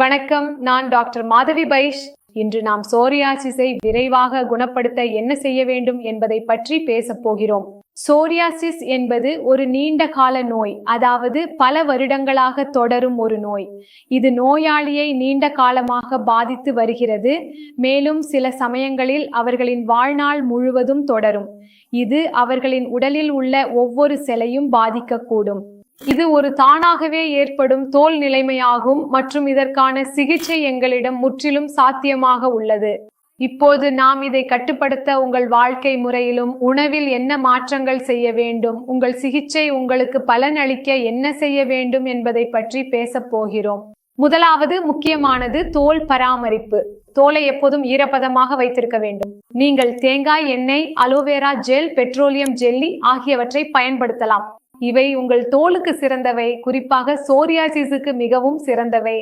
வணக்கம். நான் டாக்டர் மாதவி பைஷ். இன்று நாம் சோரியாசிஸை விரைவாக குணப்படுத்த என்ன செய்ய வேண்டும் என்பதை பற்றி பேசப் போகிறோம். சோரியாசிஸ் என்பது ஒரு நீண்ட கால நோய் அதாவது பல வருடங்களாக தொடரும் ஒரு நோய். இது நோயாளியை நீண்ட காலமாக பாதித்து வருகிறது மேலும் சில சமயங்களில் அவர்களின் வாழ்நாள் முழுவதும் தொடரும். இது அவர்களின் உடலில் உள்ள ஒவ்வொரு செலையும் பாதிக்கக்கூடும். இது ஒரு தானாகவே ஏற்படும் தோல் நிலைமையாகும் மற்றும் இதற்கான சிகிச்சை எங்களிடம் முற்றிலும் சாத்தியமாக உள்ளது. இப்போது நாம் இதை கட்டுப்படுத்த உங்கள் வாழ்க்கை முறையிலும் உணவில் என்ன மாற்றங்கள் செய்ய வேண்டும் உங்கள் சிகிச்சை உங்களுக்கு பலன் அளிக்க என்ன செய்ய வேண்டும் என்பதை பற்றி பேசப் போகிறோம். முதலாவது முக்கியமானது தோல் பராமரிப்பு. தோலை எப்போதும் ஈரப்பதமாக வைத்திருக்க வேண்டும். நீங்கள் தேங்காய் எண்ணெய் அலோவேரா ஜெல் பெட்ரோலியம் ஜெல்லி ஆகியவற்றை பயன்படுத்தலாம். இவை உங்கள் தோலுக்கு சிறந்தவை குறிப்பாக சோரியாசிஸுக்கு மிகவும் சிறந்தவை.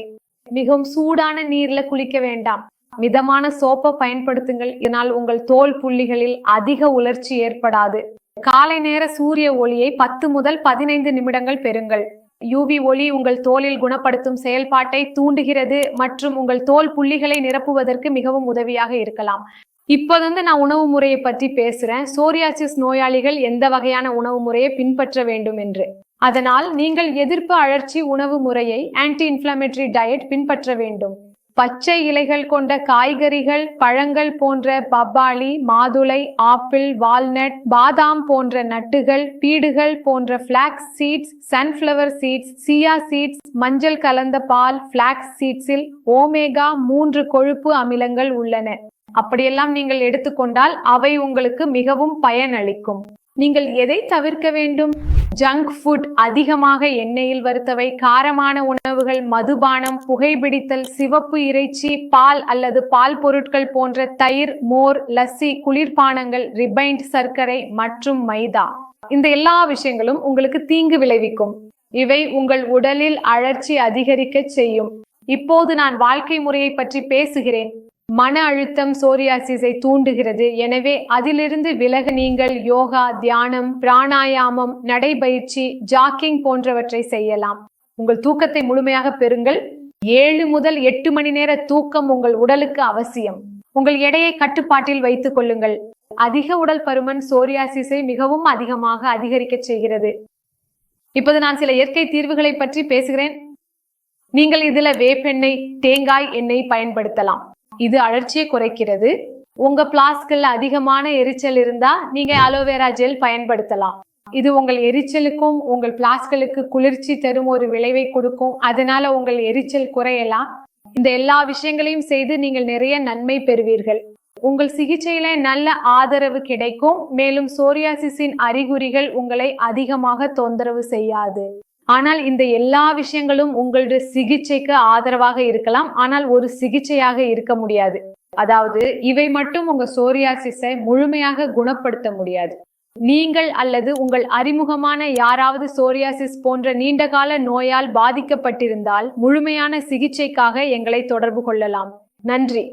மிகவும் சூடான நீர்ல குளிக்க வேண்டாம். மிதமான சோப்பை பயன்படுத்துங்கள். இதனால் உங்கள் தோல் புள்ளிகளில் அதிக உலர்ச்சி ஏற்படாது. காலை நேர சூரிய ஒளியை பத்து முதல் பதினைந்து நிமிடங்கள் பெறுங்கள். யூவி ஒளி உங்கள் தோலில் குணப்படுத்தும் செயல்பாட்டை தூண்டுகிறது மற்றும் உங்கள் தோல் புள்ளிகளை நிரப்புவதற்கு மிகவும் உதவியாக இருக்கலாம். இப்போது வந்து நான் உணவு முறையை பற்றி பேசுறேன். சோரியாசிஸ் நோயாளிகள் எந்த வகையான உணவு முறையை பின்பற்ற வேண்டும் என்று. அதனால் நீங்கள் எதிர்ப்பு அழற்சி உணவு முறையை ஆன்டி இன்ஃபிளமேட்டரி டயட் பின்பற்ற வேண்டும். பச்சை இலைகள் கொண்ட காய்கறிகள் பழங்கள் போன்ற பப்பாளி மாதுளை ஆப்பிள் வால்நட் பாதாம் போன்ற நட்டுகள் பீடுகள் போன்ற flax seeds sunflower seeds chia seeds மஞ்சள் கலந்த பால் பிளாக்ஸ் சீட்ஸில் ஓமேகா மூன்று கொழுப்பு அமிலங்கள் உள்ளன. அப்படியெல்லாம் நீங்கள் எடுத்துக்கொண்டால் அவை உங்களுக்கு மிகவும் பயனளிக்கும். நீங்கள் எதை தவிர்க்க வேண்டும்? ஜங்க் ஃபுட் அதிகமாக எண்ணெயில் வறுத்தவை காரமான உணவுகள் மதுபானம் புகைபிடித்தல் சிவப்பு இறைச்சி பால் அல்லது பால் பொருட்கள் போன்ற தயிர் மோர் லஸ்ஸி குளிர்பானங்கள் ரிபைண்ட் சர்க்கரை மற்றும் மைதா. இந்த எல்லா விஷயங்களும் உங்களுக்கு தீங்கு விளைவிக்கும். இவை உங்கள் உடலில் அழற்சி அதிகரிக்க செய்யும். இப்போது நான் வாழ்க்கை முறையை பற்றி பேசுகிறேன். மன அழுத்தம் சோரியாசிஸை தூண்டுகிறது. எனவே அதிலிருந்து விலக நீங்கள் யோகா தியானம் பிராணாயாமம் நடைபயிற்சி ஜாக்கிங் போன்றவற்றை செய்யலாம். உங்கள் தூக்கத்தை முழுமையாக பெறுங்கள். ஏழு முதல் எட்டு மணி நேர தூக்கம் உங்கள் உடலுக்கு அவசியம். உங்கள் எடையை கட்டுப்பாட்டில் வைத்துக் கொள்ளுங்கள். அதிக உடல் பருமன் சோரியாசிஸை மிகவும் அதிகமாக அதிகரிக்க செய்கிறது. இப்போது நான் சில இயற்கை தீர்வுகளை பற்றி பேசுகிறேன். நீங்கள் இதுல வேப்பெண்ணெய் தேங்காய் எண்ணெய் பயன்படுத்தலாம். இது அழற்சியை குறைக்கிறது. உங்க பிளாஸ்கில் அதிகமான எரிச்சல் இருந்தா நீங்க அலோவேரா ஜெல் பயன்படுத்தலாம். இது உங்கள் எரிச்சலுக்கும் உங்கள் பிளாஸ்களுக்கு குளிர்ச்சி தரும் ஒரு விளைவை கொடுக்கும். அதனால உங்கள் எரிச்சல் குறையலாம். இந்த எல்லா விஷயங்களையும் செய்து நீங்கள் நிறைய நன்மை பெறுவீர்கள். உங்கள் சிகிச்சையில நல்ல ஆதரவு கிடைக்கும். மேலும் சோரியாசிஸின் அறிகுறிகள் உங்களை அதிகமாக தொந்தரவு செய்யாது. ஆனால் இந்த எல்லா விஷயங்களும் உங்களுடைய சிகிச்சைக்கு ஆதரவாக இருக்கலாம். ஆனால் ஒரு சிகிச்சையாக இருக்க முடியாது. அதாவது இவை மட்டும் உங்க சோரியாசிஸை முழுமையாக குணப்படுத்த முடியாது. நீங்கள் அல்லது உங்கள் அறிமுகமான யாராவது சோரியாசிஸ் போன்ற நீண்டகால நோயால் பாதிக்கப்பட்டிருந்தால் முழுமையான சிகிச்சைக்காக எங்களை தொடர்பு கொள்ளலாம். நன்றி.